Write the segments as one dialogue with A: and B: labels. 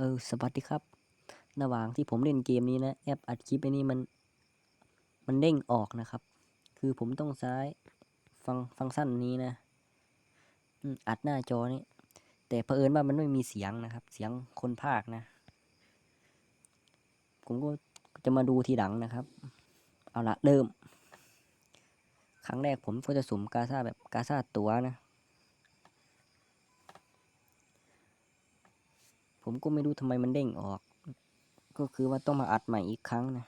A: เออสวัสดีครับระหว่างที่ผมเล่นเกมนี้นะแอปอัดคลิปไอ้นี่มันมันเด้งออกนะครับ คือผมต้องใช้ฟังฟังก์ชันนี้นะอัดหน้าจอนี่แต่เผอิญว่ามันไม่มีเสียงนะครับ เสียงคนพากนะ ผมก็จะมาดูทีหลังนะครับ เอาละเริ่ม ครั้งแรกผมก็จะสุ่มกาซาแบบกาซาตัวนะ ผมก็ไม่รู้ทำไมมันเด้งออก ก็คือว่าต้องมาอัดใหม่อีกครั้งนะ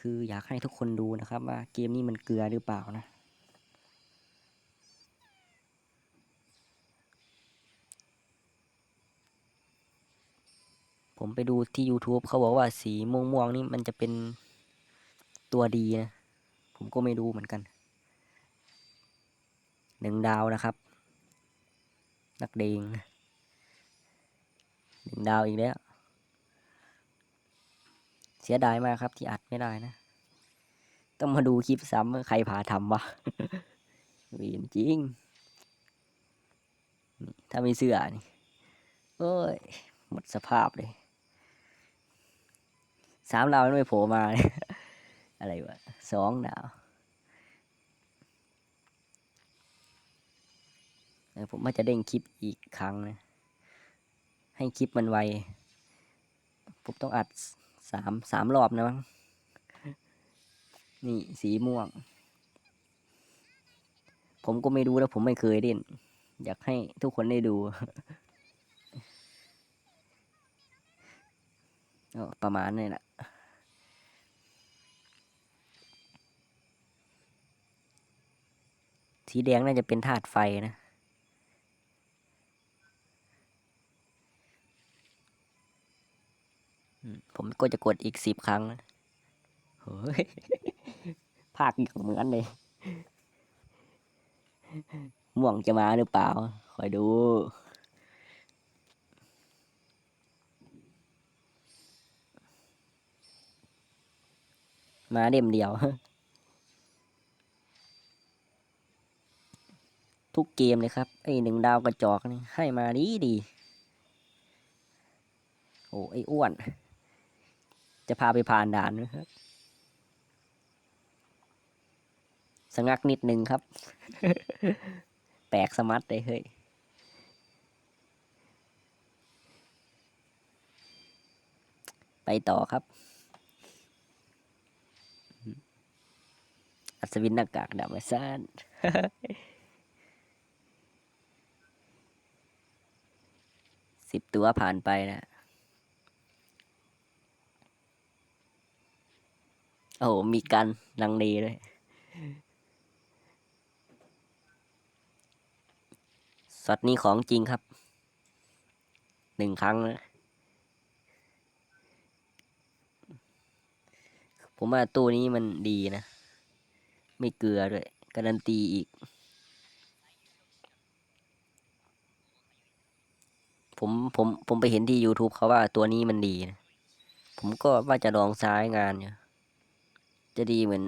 A: คืออยากให้ทุกคนดูนะครับว่าเกมนี้มันเกลือหรือเปล่านะ ผมไปดูที่ YouTube เขาบอกว่าสีม่วงๆนี่มันจะเป็นตัวดีนะ ผมก็ไม่รู้เหมือนกันหนึ่งดาวนะครับ นักเดงหนึ่งดาวอีกแล้ว เสียดายมากครับที่อัดไม่ได้นะ ต้องมาดูคลิปซ้ำว่าใครพาทำวะวีนจริง ถ้าไม่เสื้อนี่โอ้ย หมดสภาพเลย สามดาวไม่โผล่มาเลยอะไรวะสองดาวเออ ผมว่าจะเด้งคลิปอีกครั้งนะให้คลิปมันไว ผมต้องอัดสามสามรอบนะมั้งนี่สีม่วง ผมก็ไม่รู้แล้วผมไม่เคยเล่น อยากให้ทุกคนได้ดูประมาณนี้แหละสีแดงน่าจะเป็นธาตุไฟนะ อืม ผมก็จะกดอีกสิบครั้งนะเฮ้ยภาคอย่างเหมือนเลย ม่วงจะมาหรือเปล่า คอยดู มาเด่มเดียว ทุกเกมเลยครับ ไอหนึ่งดาวกระจอกนี่ให้มาดีดี โอ้ไออ้วน จะพาไปผ่านด่านนะครับสงักนิดนึงครับ แปลกสมัดเลยเฮ้ยไปต่อครับ อัศวินหน้ากากดาบไม้ซ่านสิบตัวผ่านไปนะ โอ้โหมีกันลังเลด้วยสัตว์นี้ของจริงครับ หนึ่งครั้งนะผมว่าตัวนี้มันดีนะ ไม่เกลือด้วย การันตีอีก ผมผมผมไปเห็นที่ YouTube เขาว่าตัวนี้มันดีนะ ผมก็ว่าจะลองซ้ายงานอยู่ จะดีเหมือน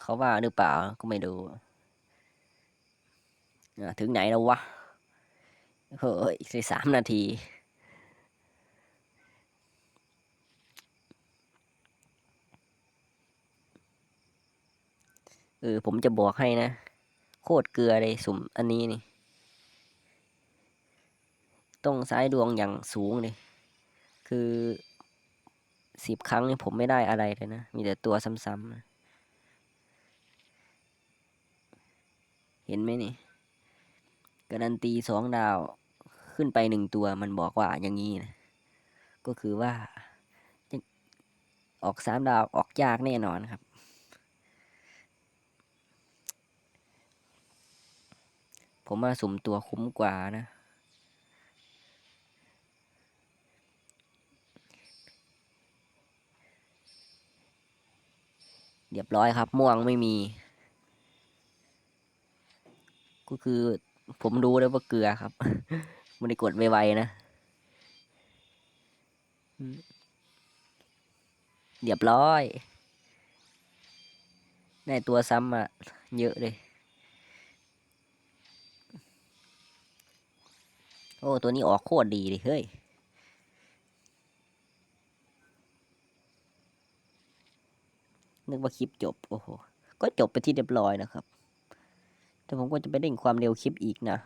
A: เขาว่าหรือเปล่าก็ไม่ดูถึงไหนแล้ววะเฮ้ยสิสามนาทีเออผมจะบอกให้นะ โคตรเกลือเลยสุ่มอันนี้นี่ ต้องซ้ายดวงอย่างสูงเลย คือ สิบครั้งนี่ผมไม่ได้อะไรเลยนะ มีแต่ตัวซ้ำๆนะเห็นไหมนี่การันตีสองดาวขึ้นไปหนึ่งตัวมันบอกว่าอย่างนี้นะ ก็คือว่าออกสามดาวออกยากแน่นอนครับ ผมว่าสุ่มตัวคุ้มกว่านะ เรียบร้อยครับ ม่วงไม่มี ก็คือผมรู้แล้วว่าเกลือครับไม่ได้กดไวๆนะเรียบร้อย ได้ตัวซ้ำอะเยอะเลย โอ้ ตัวนี้ออกโคตรดีเลยเฮ้ย นึกว่าคลิปจบโอ้โหก็จบไปที่เรียบร้อยนะครับ แต่ผมก็จะไปเร่งความเร็วคลิปอีกนะ